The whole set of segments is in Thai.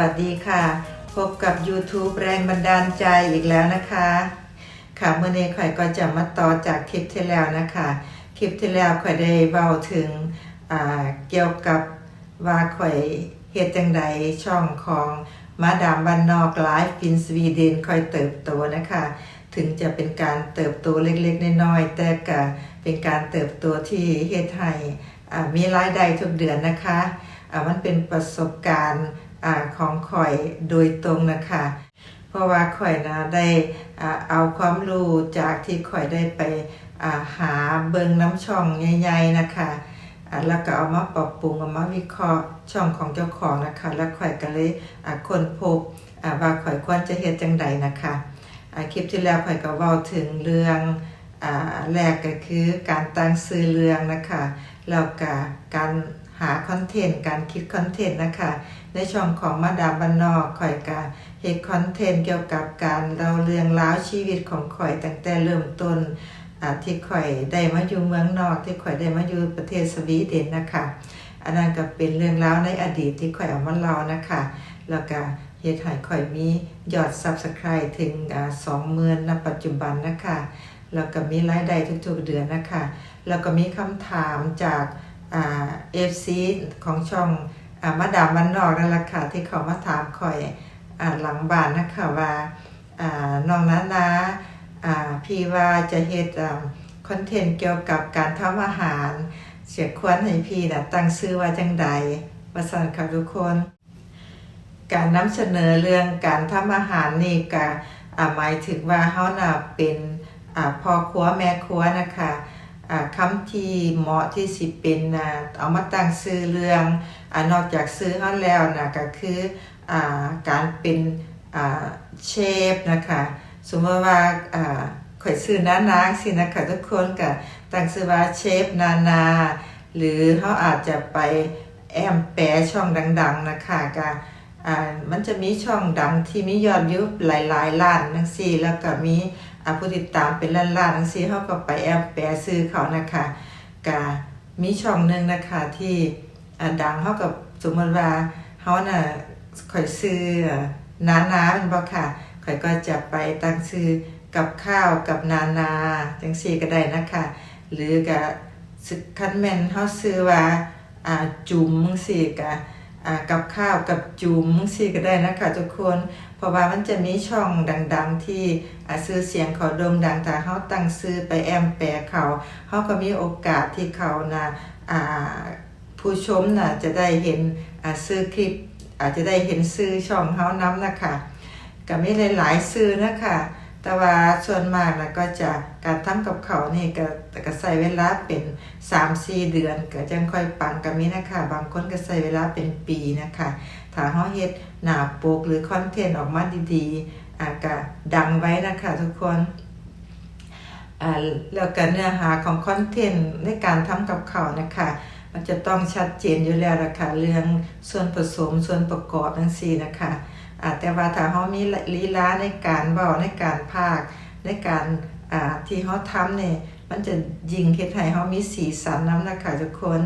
วัสดีค่ะ พบกับ YouTube แรงบันดาลใจอีกแล้วนะคะ ค่ะเมื่อนี้ข่อยก็จะมาต่อจากคลิปที่แล้วนะคะ คลิปที่แล้วข่อยได้เว้าถึงเกี่ยวกับว่าข่อยเฮ็ดจังใดช่องของมาดามบันนอกไลฟ์ฟินสวีเดนค่อยเติบโตนะคะ ถึงจะเป็นการเติบโตเล็กๆน้อยๆแต่ก็เป็นการเติบโตที่เฮ็ดให้มีรายได้ทุกเดือนนะคะมันเป็นประสบการณ์ อของข่อยโดยตรงนะคะ เพราะว่าข่อยนะได้เอาความรู้จากที่ข่อยได้ไปหาเบิงน้ำช่องใหญ่ๆนะคะแล้วก็เอามาปรับปรุงเอามาวิเคราะห์ช่องของเจ้าของนะคะ แล้วข่อยก็เลยค้นพบว่าข่อยควรจะเฮ็ดจังใดนะคะคลิปที่แล้วข่อยก็เว้าถึงเรื่องอแรกก็คือการตั้งชื่อเรื่องนะคะแล้วก็การ หาคอนเทนต์การคิดคอนเทนต์นะคะ ในช่องของมาดามบ้านนอกข่อยก็เฮ็ดคอนเทนต์เกี่ยวกับการเล่าเรื่องราวชีวิตของข่อยตั้งแต่เริ่มต้นที่ข่อยได้มาอยู่เมืองนอก ที่ข่อยได้มาอยู่ประเทศสวีเดนนะคะอันนั้นก็เป็นเรื่องราวในอดีตที่ข่อยเอามาเล่านะคะแล้วก็เฮ็ดให้ข่อยมียอด Subscribe ถึงสอ่า20,000ณปัจจุบันนะคะแล้วก็มีรายได้ทุกๆเดือนนะคะ แล้วก็มีคำถามจาก เอ่า FC ของช่องอมาดามมันนอกนั่นแหละค่ะที่เขามาถามคอยอหลังบ้านนะคะว่าอน้องนานาอ่าพี่ว่าจะเฮ็ดคอนเทนต์เกี่ยวกับการทำอาหาร เสียควรให้พี่นะตั้งชื่อว่าจังใดว่าซั่นค่ะทุกคน การนำเสนอเรื่องการทำอาหารนี่ก็หมายถึงว่าเฮาน่ะเป็นอพ่อครัวแม่ครัวนะคะ คำที่เหมาะที่สิเป็นอ่าเอามาตั้งชื่อเรื่องอนอกจากซื้อเฮาแล้วนะก็คืออการเป็นเชฟนะคะสมมติว่าข่อยซื้อน้านางสินะคะทุกคนก็ตั้งชื่อว่าเชฟนานา หรือเฮาอาจจะไปแอมแปรช่องดัง ๆนะคะก็มันจะมีช่องดังที่มียอดวิวหลายๆล้านจังซี่แล้วก็มี อ่าผู้ติดตามเป็นล้านๆทั้งซี่เขาก็ไปแอบแปรซื้อเขานะคะกะมีช่องหนึ่งนะคะที่ดังเขากับสมมติว่าเขาน่ะข่อยซื้อนานาเป็นบ่ค่ะข่อยก็จะไปตั้งซื้อกับข้าวกับนานาจังซี่ก็ได้นะคะ หรือกับคันแมนเขาซื้อว่าจุ๋มจังซี่กะกับข้าวกับจุ๋มจังซี่ก็ได้นะคะทุกคน เพราะว่ามันจะมีช่องดัง ๆ ที่ซื้อเสียงเขาโด่งดังถ้าเขาตั้งซื้อไปแอมแปรเขาเขาก็มีโอกาสที่เขานะ่ะผู้ชมน่ะจะได้เห็นซื้อคลิปอาจจะได้เห็นซื้อช่องเขานํนะคะก็มีหลายๆซื้อนะคะ แต่ว่าส่วนมากนะก็จะการทำกับเขานี่ก็ก็ใช้เวลาเป็น3-4เดือน ก็จังค่อยปังก็มีนะคะ บางคนก็ใช้เวลาเป็นปีนะคะ ถ้าเฮาเฮ็ดหน้าปกหรือคอนเทนต์ออกมาดีๆอาก็ดังไว้นะคะทุกคนแล้วก็เนื้อหาของคอนเทนต์ในการทำกับเขานะคะ มันจะต้องชัดเจนอยู่แล้วละค่ะเรื่องส่วนผสมส่วนประกอบจังซี่นะคะ แต่ว่าถ้าเฮามีลีลาในการเว้าในการพากในการที่เฮาทำเนี่ยมันจะยิงเฮ็ดให้เฮามีสีสันน้ำนะคะทุกคน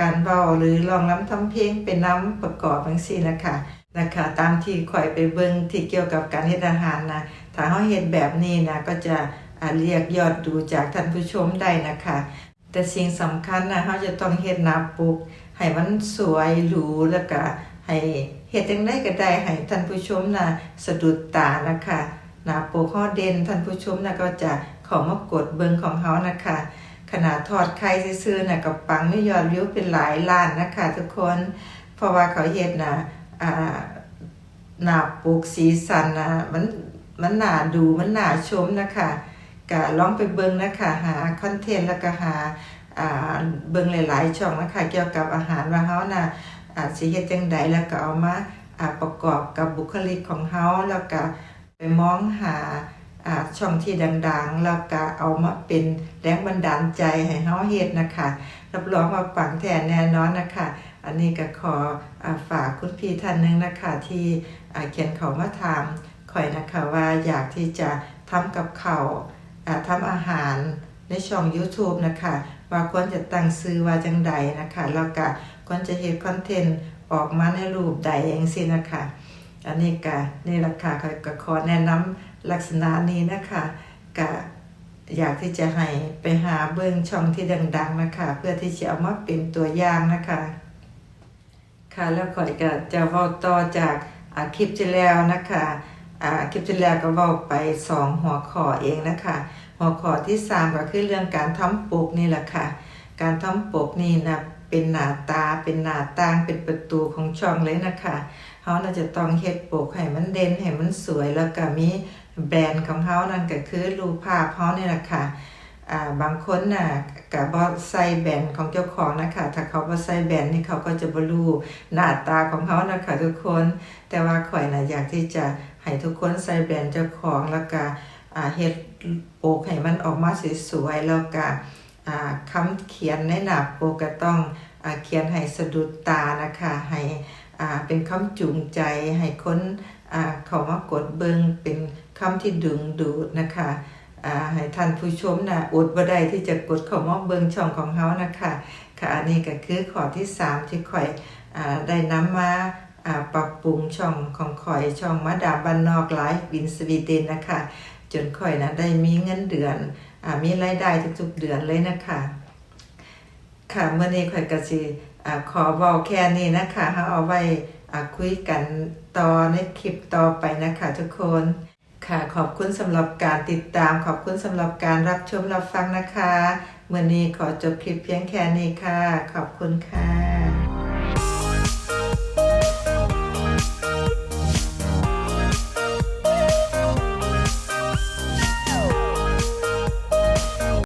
การเว้าหรือร้องรำทำเพลงเป็นน้ำประกอบจังซี่นะคะนะคะตามที่ข่อยไปเบิ่งที่เกี่ยวกับการเฮ็ดอาหารนะถ้าเฮาเฮ็ดแบบนี้นะก็จะเรียกยอดดูจากท่านผู้ชมได้นะคะ แต่สิ่งสำคัญนะเราจะต้องเฮ็ดน้าปกให้มันสวยหรูแล้วก็ให้ เฮ็ดจังไดก็ได้ให้ท่านผู้ชมนะสะดุดตานะคะหน้าปกเฮาเด่นท่านผู้ชมนะก็จะข้ามากดเบิงของเฮานะคะ ขนาดทอดไข่ซื่อๆน่ะก็ปังไมียอดวิวเป็นหลายล้านนะคะทุกคนเพราะว่าเขาเฮ็ดนะอ่าหนาปกสีสันนะมันมันหนาดูมันหนาชมนะคะก็ลองไปเบิงนะคะหาคอนเทนต์แล้วก็หาอ่าเบิงหลายๆช่องนะคะเกี่ยวกับอาหารว่าเฮาน่ะ อ่าสิเฮ็ดจังใดแล้วก็เอามาประกอบกับบุคลิกของเฮาแล้วก็ไปมองหาช่องที่ดังๆ แล้วก็เอามาเป็นแรงบันดาลใจให้เฮาเฮ็ดนะคะรับรองว่าปังแท้แน่นอนนะคะ อันนี้ก็ขออฝากคุณพี่ท่านหนึงนะคะ ที่เขียนเขามาถามข่อยนะคะว่าอยากที่จะทำกับเขาทำอาหาร ในช่อง YouTube นะคะ ว่าควรจะตั้งซื้อว่าจังใดนะคะ แล้วก็ควรจะเฮ็ดคอนเทนต์ออกมาในรูปใดอย่างซี่นะคะ อันนี้ก็นี่ราคาค่ะก็ขอแนะนำลักษณะนี้นะคะก็อยากที่จะให้ไปหาเบิ่งช่องที่ดัง ๆนะคะ เพื่อที่จะเอามาเป็นตัวอย่างนะคะ ค่ะแล้วขอยก็จะว้าต่อจากอาคลิปที่แล้วนะคะ อ่าคลิปที่แล้วก็บอกไปสองหัวข้อเองนะคะ หัวข้อที่ 3 ก็คือเรื่องการทำปกนี่แหละค่ะ การทำปกนี่นะเป็นหน้าตาเป็นหน้าต่างเป็นประตูของช่องเลยนะคะเฮาน่าจะต้องเฮ็ดปกให้มันเด่นให้มันสวยแล้วก็มีแบรนด์ของเฮานั่นก็คือรูปภาพเฮานี่แหละค่ะ บางคนน่ะก็บ่ใส่แบนของเจ้าของนะคะถ้าเขาบ่ใส่แบนนี่เขาก็จะบรูหน้าตาของเขานะคะทุกคน แต่ว่าข่อยน่ะอยากที่จะให้ทุกคนใส่แบนเจ้าของแล้วก็เฮ็ดปกให้มันออกมาสวยๆแล้วก็คำเขียนในหน้าปกก็ต้องอเขียนให้สะดุดตานะคะให้เป็นคำจูงใจให้คนเขามากดเบิงเป็นคำที่ดึงดูดนะคะ อ่าให้ท่านผู้ชมนะอดบ่ได้ที่จะกดเข้ามาเบิ่งช่องของเฮานะคะค่ะอันนี้ก็คือข้อที่ 3 ที่ข่อยอ่าได้นำมาอ่าปรับปรุงช่องของข่อยช่องมาดามบ้านนอกไลฟ์บินสวีเดนนะคะจนข่อยนะได้มีเงินเดือนอ่ามีรายได้ทุกๆเดือนเลยนะคะค่ะเมื่อนี้ข่อยก็สิอ่าขอเว้าแค่นี้นะคะเฮาเอาไว้อ่าคุยกันต่อในคลิปต่อไปนะคะทุกคน ค่ะขอบคุณสำหรับการติดตามขอบคุณสำหรับการรับชมรับฟังนะคะเมื่อนี้ขอจบคลิปเพียงแค่นี้ค่ะ ขอบคุณค่ะ